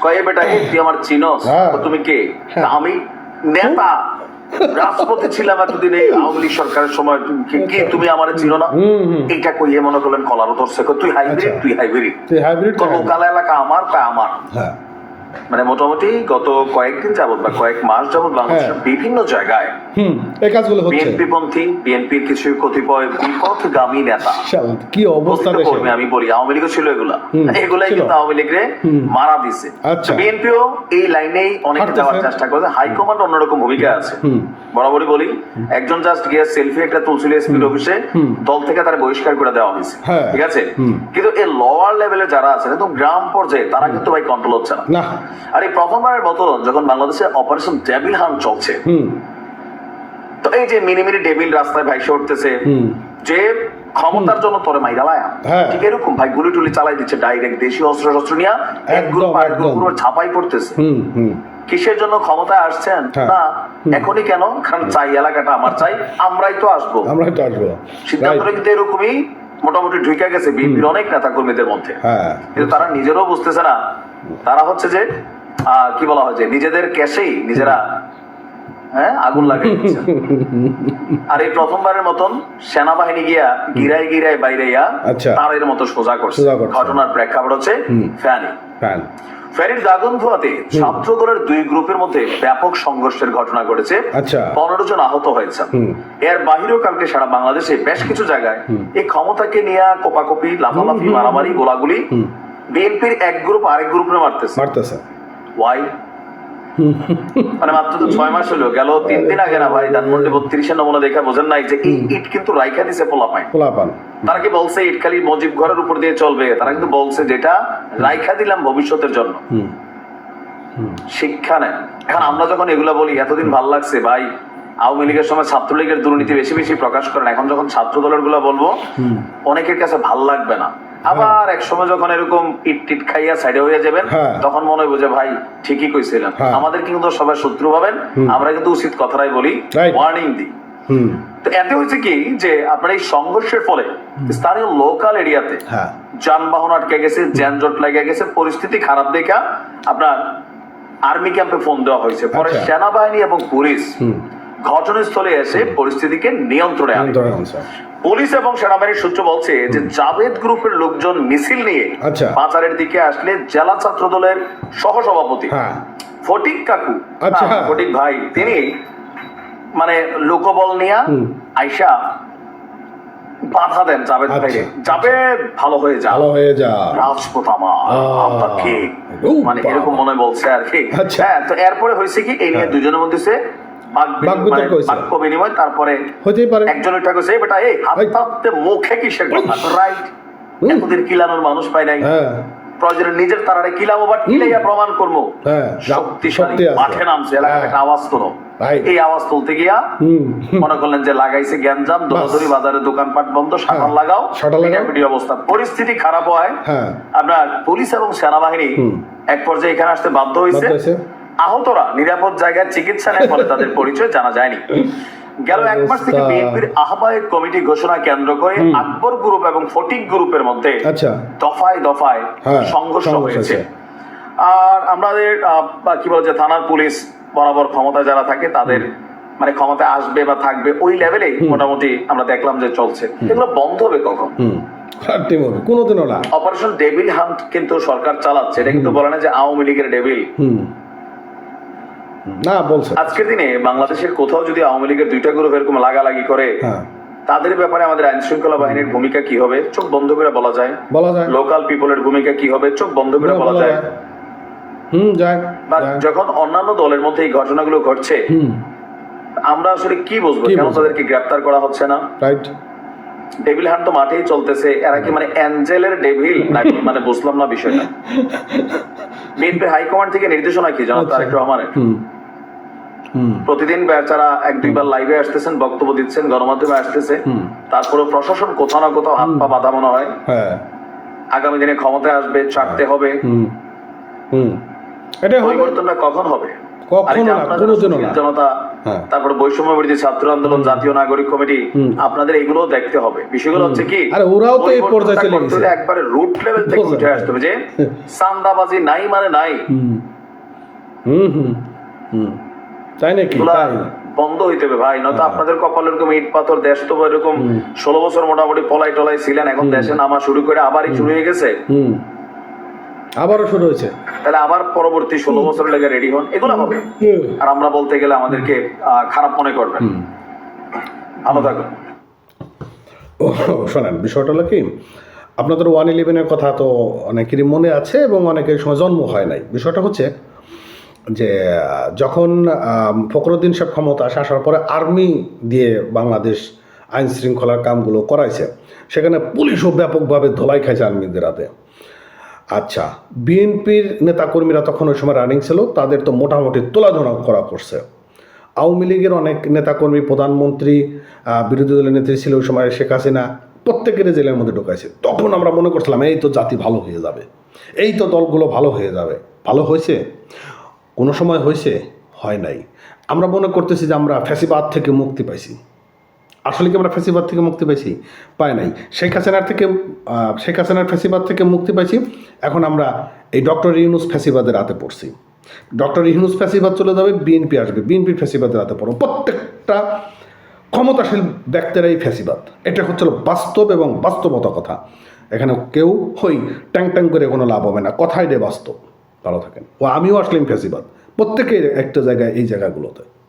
কয়ে বেটা এই তুই আমার চিনস হ্যাঁ। তো তুমি কে? তা আমি নেতা রাষ্ট্রপতি ছিলাম এতদিন এই আওয়ামী লীগ সরকারের সময়। তুমি কি- তুমি আমার চিনো না? হুম। কইয়ে মনে করলেন কলার ধরছে। তুই হাইব্রিড আচ্ছা। তুই হাইব্রিড। তুই হাইব্রিড তো লোকাল এলাকা আমার তা আমার। হ্যাঁ। মানে মোটামুটি গত কয়েকদিন যাবত বা কয়েক মাস যাবত বাংলাদেশের হ্যাঁ। বিভিন্ন জায়গায় হুম এই কাজগুলো হচ্ছে। বিএনপি পন্থী বিএনপির কিছু কতিপয় বিপথগামী নেতা। কি অবস্থা দেশে আমি বলি আওয়ামী লীগও ছিল এগুলা। এগুলাই কিন্তু আওয়ামী লীগরে মারা দিছে। আচ্ছা। বিএনপিও এই লাইনেই অনেক যাওয়ার চেষ্টা করে হাইকমান্ড অন্যরকম ভূমিকা আছে। বরাবরই বলি একজন জাস্ট গিয়ে সেলফি একটা তুলছিল এসপির অফিসে। দল থেকে তার বহিষ্কার করে দেওয়া হয়েছে। হ্যাঁ। ঠিক আছে? কিন্তু এই লোয়ার লেভেলে যারা আছেন একদম গ্রাম পর্যায়ে তারা কিন্তু ভাই কন্ট্রোল হচ্ছে না। আর এই প্রথমবারের মতো যখন বাংলাদেশে অপারেশন ডেভিল হান চলছে তো এই যে মিনি মিনি ডেভিল রাস্তায় ভাইসে উঠতেছে যে ক্ষমতার জন্য তোরে মাইরা লায়া। হ্যাঁ। ঠিক এরকম ভাই গুলি টুলি চালাই দিচ্ছে ডাইরেক্ট দেশীয় অস্ত্র শস্ত্র নিয়ে এক গ্রুপ আর গ্রুপ পুরো ছাপাই পড়তেছে। কিসের জন্য ক্ষমতায় আসছেন? হ্যাঁ। না এখনই কেন? কারণ চাই এলাকাটা আমার চাই আমরাই তো আসব। আমরা একটু আসব। সিদ্ধান্তটা কিন্তু এরকমই মোটামুটি ঢুকে গেছে বিএনপির অনেক নেতা কর্মীদের মধ্যে। হ্যাঁ। কিন্তু তারা নিজেরাও বুঝতেছে না তারা হচ্ছে যে কি বলা হয় যে নিজেদের ক্যাশেই নিজেরা হ্যাঁ আগুন আর এই প্রথমবারের মতন সেনাবাহিনী গিয়া বাইরেয়া আচ্ছা। তারের মতো সোজা করছে। ঘটনার প্রেক্ষাপট হচ্ছে ফ্যানি ফেরির ছাত্র দলের দুই গ্রুপের মধ্যে ব্যাপক সংঘর্ষের ঘটনা ঘটেছে। আচ্ছা। পনেরো জন আহত হয়েছে এর বাহিরেও কালকে সারা বাংলাদেশে বেশ কিছু জায়গায় এই ক্ষমতাকে নিয়ে কোপাকপি লাফালাফি মারামারি গোলাগুলি। বিএনপির এক গ্রুপ আরেক গ্রুপে মারতেছে। মারতেছে। ওয়াই মানে মাত্র তো ছয় মাস হলো গেল তিন দিন আগে না ভাই ধানমন্ডি বত্রিশের নমুনা দেখা বোঝেন নাই যে এই ইট কিন্তু রাইখা দিছে পোলা পায় পোলাপান তারা কি বলছে ইট খালি মজিব ঘরের উপর দিয়ে চলবে? তারা কিন্তু বলছে যেটা রাইখা দিলাম ভবিষ্যতের জন্য। শিক্ষা নেন। এখন আমরা যখন এগুলা বলি এতদিন ভালো লাগছে ভাই আওয়ামী লীগের সময় ছাত্রলীগের দুর্নীতি বেশি বেশি প্রকাশ করেন। এখন যখন ছাত্র দলেরগুলা বলব অনেকের কাছে ভালো লাগবে না। আবার এক সময় যখন এরকম ইট টিট খাইয়া সাইডে হয়ে যাবেন হ্যাঁ। তখন মনে হইব যে ভাই ঠিকই কইছিলেন। হ্যাঁ। আমাদের কিন্তু সবাই শত্রু ভাবেন আমরা কিন্তু উচিত কথাটাই বলি ওয়ার্নিং দিই। তো এতে হয়েছে কি যে আপনার এই সংঘর্ষের ফলে স্থানীয় লোকাল এরিয়াতে হ্যাঁ। যানবাহন আটকে গেছে যানজট লেগে গেছে পরিস্থিতি খারাপ দেখা আপনার আর্মি ক্যাম্পে ফোন দেওয়া হয়েছে। পরে আচ্ছা। সেনাবাহিনী এবং পুলিশ ঘটনাস্থলে এসে পরিস্থিতিকে নিয়ন্ত্রণে আনে। পুলিশ এবং সেনাবাহিনীর সূত্র বলছে যে জাভেদ গ্রুপের লোকজন মিছিল নিয়ে আচ্ছা। পাচারের দিকে আসলে জেলা ছাত্র দলের সহসভাপতি হ্যাঁ। ফটিক কাকু। আচ্ছা। হ্যাঁ, ফটিক ভাই তিনি মানে লোকবল নিয়া আইসা বাধা দেন জাভেদ আচ্ছা, ভাইরে আচ্ছা। জাভেদ ভালো হয়ে যা ভালো হয়ে যা রাজপথ আমার মানে এরকম মনে বলছে আর কি। আচ্ছা। হ্যাঁ তো এরপরে হয়েছে কি এই নিয়ে হ্যাঁ। দুজনের মধ্যে সে বাক বাক বিনিময়- বিতর্ক হয়েছে। বাক্য বিনিময় তারপরে হতেই পারে। একজন ওইটা কইছে "এই বেটা এই হাত এই। মুখে কিসের কথা? রাইট এতদিন কিলানোর মানুষ পাই নাই। প্রয়োজনে নিজের তারারে কিলাবো বা কিলাইয়া প্রমাণ করব। শক্তিশালী মাঠে নামছে এলাকায়। একটা আওয়াজ তোলো। এই আওয়াজ তুলতে গিয়া হুম। মনে করলেন যে লাগাইছে গ্যাঞ্জাম দোকানদারি বাজারে দোকানপাট বন্ধ শাটার হ্যাঁ, লাগাও পিটাপিটি অবস্থা। পরিস্থিতি খারাপ হয়। হ্যাঁ। আপনার পুলিশ এবং সেনাবাহিনী এক পর্যায়ে এখানে আসতে বাধ্য হয়েছে। আহতরা নিরাপদ জায়গায় চিকিৎসা নেয় ফলে তাদের পরিচয় জানা যায়নি। গেল এক মাস থেকে বিএনপির আহ্বায়ক কমিটি ঘোষণা কেন্দ্র করে আকবর গ্রুপ এবং ফটিক গ্রুপের মধ্যে আচ্ছা। দফায় দফায় হ্যাঁ, সংঘর্ষ হয়েছে। আর আমাদের কি বলে যে থানার পুলিশ বরাবর ক্ষমতা যারা থাকে তাদের মানে ক্ষমতায় আসবে বা থাকবে ওই লেভেলে মোটামুটি আমরা দেখলাম যে চলছে। এগুলো বন্ধ হবে কখন? হুম। কোনোদিনও না। অপারেশন ডেভিল হান্ট কিন্তু সরকার চালাচ্ছে। এটা কিন্তু বলে না যে আওয়ামী লীগের ডেভিল না বলছে। আজকের দিনে বাংলাদেশের কোথাও যদি আওয়ামী লীগের দুইটা গ্রুপ এরকম লাগালাগি করে হ্যাঁ। তাদের ব্যাপারে আমাদের আইন শৃঙ্খলা বাহিনীর ভূমিকা কি হবে? চোখ বন্ধ করে বলা যায়। বলা যায়। লোকাল পিপলের ভূমিকা কি হবে? চোখ বন্ধ করে বলা যায়। হুম যায়। যখন অন্যান্য দলের মধ্যে এই ঘটনাগুলো ঘটছে আমরা আসলে কি বুঝব? কেন তাদেরকে গ্রেপ্তার করা হচ্ছে না? রাইট। ডেভিল হান্ট তো মাঠেই চলতেছে। এরা কি মানে অ্যাঞ্জেলের ডেভিল? নাকি মানে বুঝলাম না বিষয়টা। বিএনপি হাইকমান্ড থেকে নির্দেশনা কি জানাতো আচ্ছা। তারেক রহমানের? হুম হুম। প্রতিদিন বেচারা এক দুইবার লাইভে আসতেছেন বক্তব্য দিচ্ছেন গণমাধ্যমে আসতেছে। তারপরে প্রশাসন কোথাও না কোথাও হাত পা বাঁধা মনে হয়। হ্যাঁ। আগামী দিনে ক্ষমতায় আসবে ছাড়তে হবে। হুম। এটা পরিবর্তনটা কখন হবে? জনতা হ্যাঁ। তারপরে বৈষম্য বিরোধী ছাত্র আন্দোলন জাতীয় নাগরিক কমিটি আপনাদের এগুলো দেখতে হবে। বিষয়গুলো হচ্ছে কি আরে ওরাও তো এই পর্যায়ে চলে গেছে। একবারে রুট লেভেল থেকে উঠে আসতে হবে যে চান্দাবাজি নাই মানে নাই। হুম হুম। তাই নাকি? তাই? বন্ধ হইতে হবে ভাই নয়তো হ্যাঁ। আপনাদের কপাল এরকম ইট পাথর দেশ তো এরকম ষোলো বছর মোটামুটি পলাই টলাই ছিলেন এখন দেশে নামা শুরু করে আবারই শুরু হয়ে গেছে। হুম। আবারও শুরু হয়েছে। তাহলে আবার পরবর্তী ষোলো বছর লেগে রেডি হন এগুলো হবে। আর আমরা বলতে গেলে আমাদেরকে খারাপ মনে করবেন। ভালো থাকুন। ও, শোনেন বিষয়টা হলো কি আপনাদের ওয়ান ইলেভেনের কথা তো অনেকেরই মনে আছে এবং অনেকের সময় জন্ম হয় নাই। বিষয়টা হচ্ছে যে, যখন ফখরুদ্দিন সাহেব ক্ষমতা আসে, আসার পরে আর্মি দিয়ে বাংলাদেশ আইন শৃঙ্খলার কামগুলো করাইছে, সেখানে পুলিশও ব্যাপকভাবে ধোলাই খাইছে আর্মিদের হাতে। আচ্ছা বিএনপির নেতাকর্মীরা তখন ওই সময় রানিং ছিল, তাদের তো মোটামুটি তোলাধরা করা করছে। আওয়ামী লীগের অনেক নেতাকর্মী, প্রধানমন্ত্রী বিরোধী দলের নেত্রী ছিল ওই সময় শেখ হাসিনা, প্রত্যেকের জেলের মধ্যে ঢুকাইছে। তখন আমরা মনে করছিলাম, এই তো জাতি ভালো হয়ে যাবে, এই তো দলগুলো ভালো হয়ে যাবে। ভালো হয়েছে? কোনো সময় হয়েছে? হয় নাই। আমরা মনে করতেছি যে আমরা ফ্যাসিবাদ থেকে মুক্তি পাইছি। আসলে কি আমরা ফ্যাসিবাদ থেকে মুক্তি পাইছি? পাই নাই। শেখ হাসিনার থেকে শেখ হাসিনার ফ্যাসিবাদ থেকে মুক্তি পাইছি। এখন আমরা এই ডক্টর ইউনুস ফ্যাসিবাদের হাতে পড়ছি। ডক্টর ইউনুস ফ্যাসিবাদ চলে যাবে, বিএনপি আসবে। বিএনপির ফ্যাসিবাদের হাতে পড়ো প্রত্যেকটা ক্ষমতাশীল ব্যক্তিরাই ফ্যাসিবাদ। এটা হচ্ছে বাস্তব এবং বাস্তবতা কথা। এখানে কেউ হই ট্যাং ট্যাং করে কোনো লাভ হবে না। কথাই রে বাস্তব। ভালো থাকেন। ও আমিও আসলাম ফ্যাসিবাদ। প্রত্যেকের একটা জায়গায় এই জায়গাগুলোতে।